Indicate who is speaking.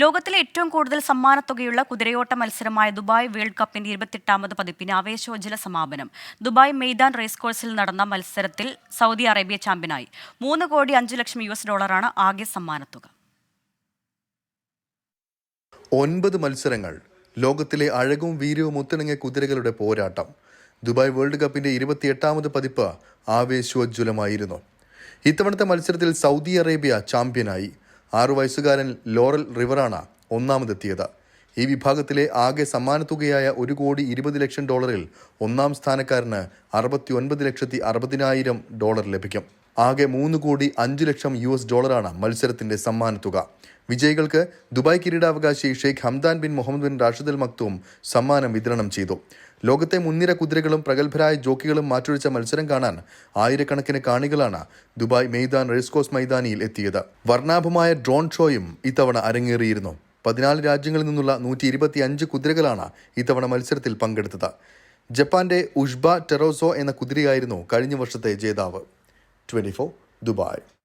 Speaker 1: ലോകത്തിലെ ഏറ്റവും കൂടുതൽ സമ്മാനത്തുകയുള്ള കുതിരയോട്ട മത്സരമായ ദുബായ് വേൾഡ് കപ്പിന്റെ ഇരുപത്തെട്ടാമത് പതിപ്പിന് ആവേശോജ്ജല സമാപനം. ദുബായ് മെയ്ദാൻ റേസ് കോഴ്സിൽ നടന്ന മത്സരത്തിൽ സൗദി അറേബ്യ ചാമ്പ്യനായി. മൂന്ന് കോടി അഞ്ചു ലക്ഷം യു എസ് ഡോളറാണ് ആകെ സമ്മാനത്തുക.
Speaker 2: ഒൻപത് മത്സരങ്ങൾ ലോകത്തിലെ അഴകും വീര്യവും ഒത്തിണങ്ങിയ കുതിരകളുടെ പോരാട്ടം. ദുബായ് വേൾഡ് കപ്പിന്റെ ഇരുപത്തിയെട്ടാമത് പതിപ്പ് ആവേശോജ്വലമായിരുന്നു. ഇത്തവണത്തെ മത്സരത്തിൽ സൗദി അറേബ്യ ചാമ്പ്യനായി. ആറു വയസ്സുകാരൻ ലോറൽ റിവറാണ് ഒന്നാമതെത്തിയത്. ഈ വിഭാഗത്തിലെ ആകെ സമ്മാനത്തുകയായ ഒരു കോടി ഇരുപത് ലക്ഷം ഡോളറിൽ ഒന്നാം സ്ഥാനക്കാരന് അറുപത്തി ഒൻപത് ലക്ഷത്തി അറുപതിനായിരം ഡോളർ ലഭിക്കും. ആകെ മൂന്ന് കോടി അഞ്ച് ലക്ഷം യു എസ് ഡോളറാണ് മത്സരത്തിന്റെ സമ്മാനത്തുക. വിജയികൾക്ക് ദുബായ് കിരീടാവകാശി Sheikh Hamdan bin Mohammed bin Rashid Al Maktoum സമ്മാനം വിതരണം ചെയ്തു. ലോകത്തെ മുൻനിര കുതിരകളും പ്രഗത്ഭരായ ജോക്കികളും മാറ്റുരച്ച മത്സരം കാണാൻ ആയിരക്കണക്കിന് കാണികളാണ് ദുബായ് മെയ്ദാൻ റേസ്കോസ് മൈതാനിയിൽ എത്തിയത്. വർണാഭമായ ഡ്രോൺ ഷോയും ഇത്തവണ അരങ്ങേറിയിരുന്നു. പതിനാല് രാജ്യങ്ങളിൽ നിന്നുള്ള നൂറ്റി ഇരുപത്തി അഞ്ച് കുതിരകളാണ് ഇത്തവണ മത്സരത്തിൽ പങ്കെടുത്തത്. ജപ്പാന്റെ ഉഷ്ബ ടെറോസോ എന്ന കുതിരയായിരുന്നു കഴിഞ്ഞ വർഷത്തെ ജേതാവ്. Twenty Dubai.